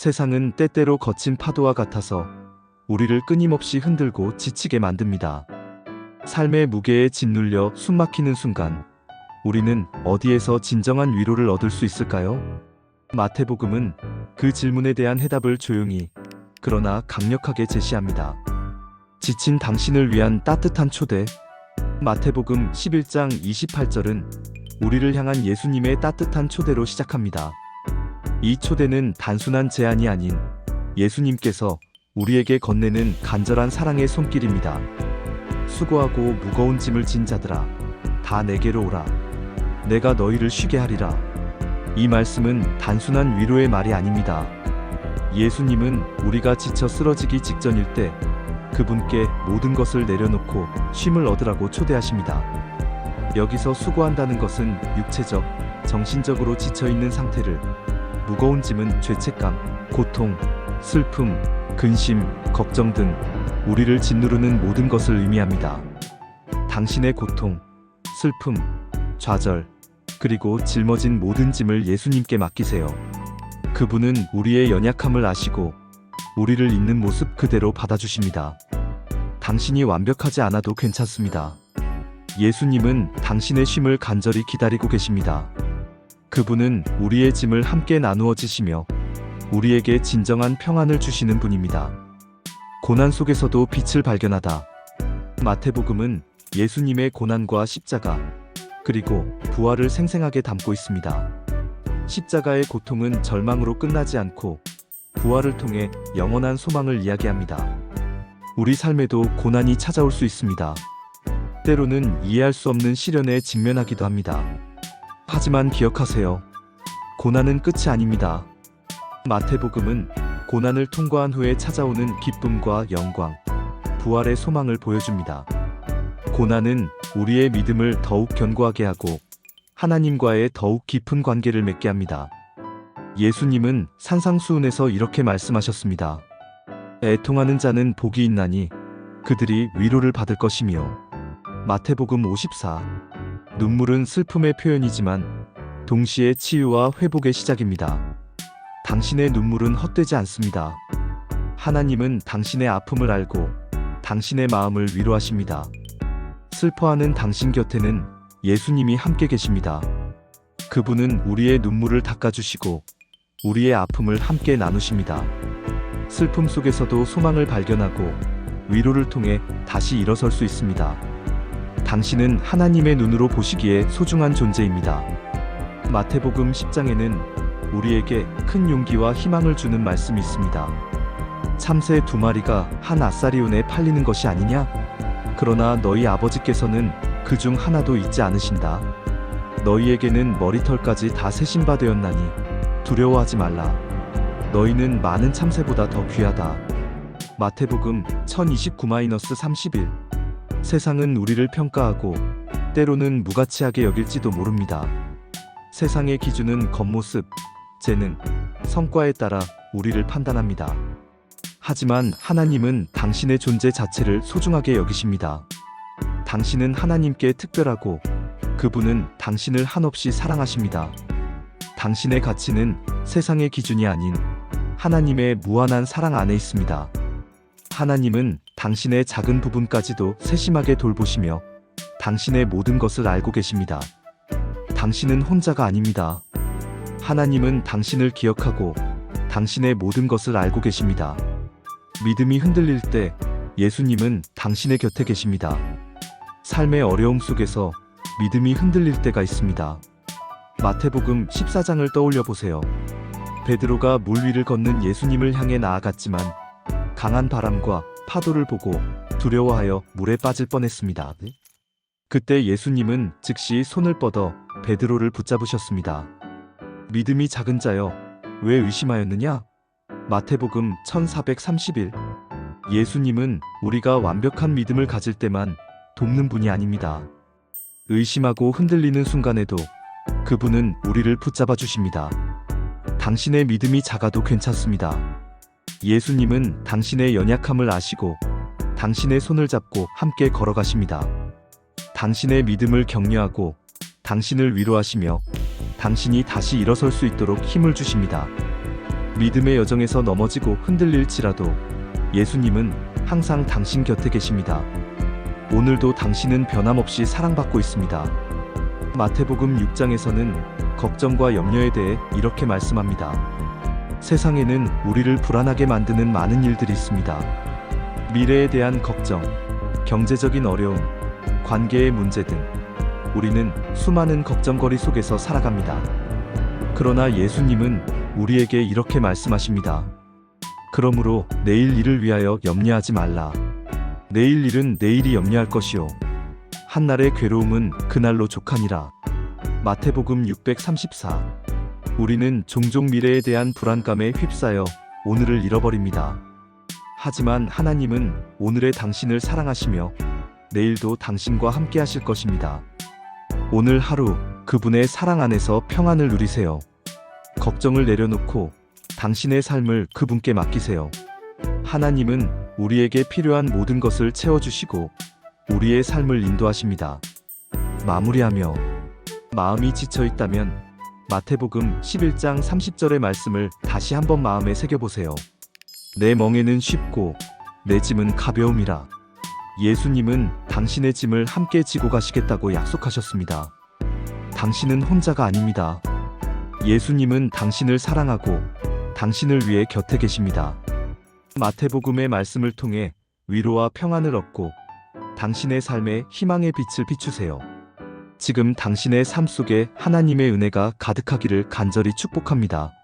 세상은 때때로 거친 파도와 같아서 우리를 끊임없이 흔들고 지치게 만듭니다. 삶의 무게에 짓눌려 숨막히는 순간 우리는 어디에서 진정한 위로를 얻을 수 있을까요? 마태복음은 그 질문에 대한 해답을 조용히 그러나 강력하게 제시합니다. 지친 당신을 위한 따뜻한 초대. 마태복음 11장 28절은 우리를 향한 예수님의 따뜻한 초대로 시작합니다. 이 초대는 단순한 제안이 아닌 예수님께서 우리에게 건네는 간절한 사랑의 손길입니다. 수고하고 무거운 짐을 진 자들아, 다 내게로 오라. 내가 너희를 쉬게 하리라. 이 말씀은 단순한 위로의 말이 아닙니다. 예수님은 우리가 지쳐 쓰러지기 직전일 때 그분께 모든 것을 내려놓고 쉼을 얻으라고 초대하십니다. 여기서 수고한다는 것은 육체적, 정신적으로 지쳐 있는 상태를 무거운 짐은 죄책감, 고통, 슬픔, 근심, 걱정 등 우리를 짓누르는 모든 것을 의미합니다. 당신의 고통, 슬픔, 좌절, 그리고 짊어진 모든 짐을 예수님께 맡기세요. 그분은 우리의 연약함을 아시고 우리를 있는 모습 그대로 받아주십니다. 당신이 완벽하지 않아도 괜찮습니다. 예수님은 당신의 쉼을 간절히 기다리고 계십니다. 그분은 우리의 짐을 함께 나누어 지시며 우리에게 진정한 평안을 주시는 분입니다. 고난 속에서도 빛을 발견하다. 마태복음은 예수님의 고난과 십자가, 그리고 부활을 생생하게 담고 있습니다. 십자가의 고통은 절망으로 끝나지 않고 부활을 통해 영원한 소망을 이야기합니다. 우리 삶에도 고난이 찾아올 수 있습니다. 때로는 이해할 수 없는 시련에 직면하기도 합니다. 하지만 기억하세요. 고난은 끝이 아닙니다. 마태복음은 고난을 통과한 후에 찾아오는 기쁨과 영광, 부활의 소망을 보여줍니다. 고난은 우리의 믿음을 더욱 견고하게 하고 하나님과의 더욱 깊은 관계를 맺게 합니다. 예수님은 산상수훈에서 이렇게 말씀하셨습니다. 애통하는 자는 복이 있나니 그들이 위로를 받을 것이며 마태복음 54 눈물은 슬픔의 표현이지만 동시에 치유와 회복의 시작입니다. 당신의 눈물은 헛되지 않습니다. 하나님은 당신의 아픔을 알고 당신의 마음을 위로하십니다. 슬퍼하는 당신 곁에는 예수님이 함께 계십니다. 그분은 우리의 눈물을 닦아주시고 우리의 아픔을 함께 나누십니다. 슬픔 속에서도 소망을 발견하고 위로를 통해 다시 일어설 수 있습니다. 당신은 하나님의 눈으로 보시기에 소중한 존재입니다. 마태복음 10장에는 우리에게 큰 용기와 희망을 주는 말씀이 있습니다. 참새 두 마리가 한 아사리온에 팔리는 것이 아니냐? 그러나 너희 아버지께서는 그 중 하나도 잊지 않으신다. 너희에게는 머리털까지 다 세신바 되었나니 두려워하지 말라. 너희는 많은 참새보다 더 귀하다. 마태복음 1029-31 세상은 우리를 평가하고 때로는 무가치하게 여길지도 모릅니다. 세상의 기준은 겉모습, 재능, 성과에 따라 우리를 판단합니다. 하지만 하나님은 당신의 존재 자체를 소중하게 여기십니다. 당신은 하나님께 특별하고 그분은 당신을 한없이 사랑하십니다. 당신의 가치는 세상의 기준이 아닌 하나님의 무한한 사랑 안에 있습니다. 하나님은 당신의 작은 부분까지도 세심하게 돌보시며 당신의 모든 것을 알고 계십니다. 당신은 혼자가 아닙니다. 하나님은 당신을 기억하고 당신의 모든 것을 알고 계십니다. 믿음이 흔들릴 때 예수님은 당신의 곁에 계십니다. 삶의 어려움 속에서 믿음이 흔들릴 때가 있습니다. 마태복음 14장을 떠올려 보세요. 베드로가 물 위를 걷는 예수님을 향해 나아갔지만 강한 바람과 파도를 보고 두려워하여 물에 빠질 뻔했습니다. 그때 예수님은 즉시 손을 뻗어 베드로를 붙잡으셨습니다. 믿음이 작은 자여, 왜 의심하였느냐? 마태복음 1431 예수님은 우리가 완벽한 믿음을 가질 때만 돕는 분이 아닙니다. 의심하고 흔들리는 순간에도 그분은 우리를 붙잡아 주십니다. 당신의 믿음이 작아도 괜찮습니다. 예수님은 당신의 연약함을 아시고 당신의 손을 잡고 함께 걸어가십니다. 당신의 믿음을 격려하고 당신을 위로하시며 당신이 다시 일어설 수 있도록 힘을 주십니다. 믿음의 여정에서 넘어지고 흔들릴지라도 예수님은 항상 당신 곁에 계십니다. 오늘도 당신은 변함없이 사랑받고 있습니다. 마태복음 6장에서는 걱정과 염려에 대해 이렇게 말씀합니다. 세상에는 우리를 불안하게 만드는 많은 일들이 있습니다. 미래에 대한 걱정, 경제적인 어려움, 관계의 문제 등 우리는 수많은 걱정거리 속에서 살아갑니다. 그러나 예수님은 우리에게 이렇게 말씀하십니다. 그러므로 내일 일을 위하여 염려하지 말라. 내일 일은 내일이 염려할 것이요. 한날의 괴로움은 그날로 족하니라. 마태복음 634. 우리는 종종 미래에 대한 불안감에 휩싸여 오늘을 잃어버립니다. 하지만 하나님은 오늘의 당신을 사랑하시며 내일도 당신과 함께 하실 것입니다. 오늘 하루 그분의 사랑 안에서 평안을 누리세요. 걱정을 내려놓고 당신의 삶을 그분께 맡기세요. 하나님은 우리에게 필요한 모든 것을 채워주시고 우리의 삶을 인도하십니다. 마무리하며 마음이 지쳐 있다면 마태복음 11장 30절의 말씀을 다시 한번 마음에 새겨보세요. 내 멍에는 쉽고 내 짐은 가벼움이라. 예수님은 당신의 짐을 함께 지고 가시겠다고 약속하셨습니다. 당신은 혼자가 아닙니다. 예수님은 당신을 사랑하고 당신을 위해 곁에 계십니다. 마태복음의 말씀을 통해 위로와 평안을 얻고 당신의 삶에 희망의 빛을 비추세요. 지금 당신의 삶 속에 하나님의 은혜가 가득하기를 간절히 축복합니다.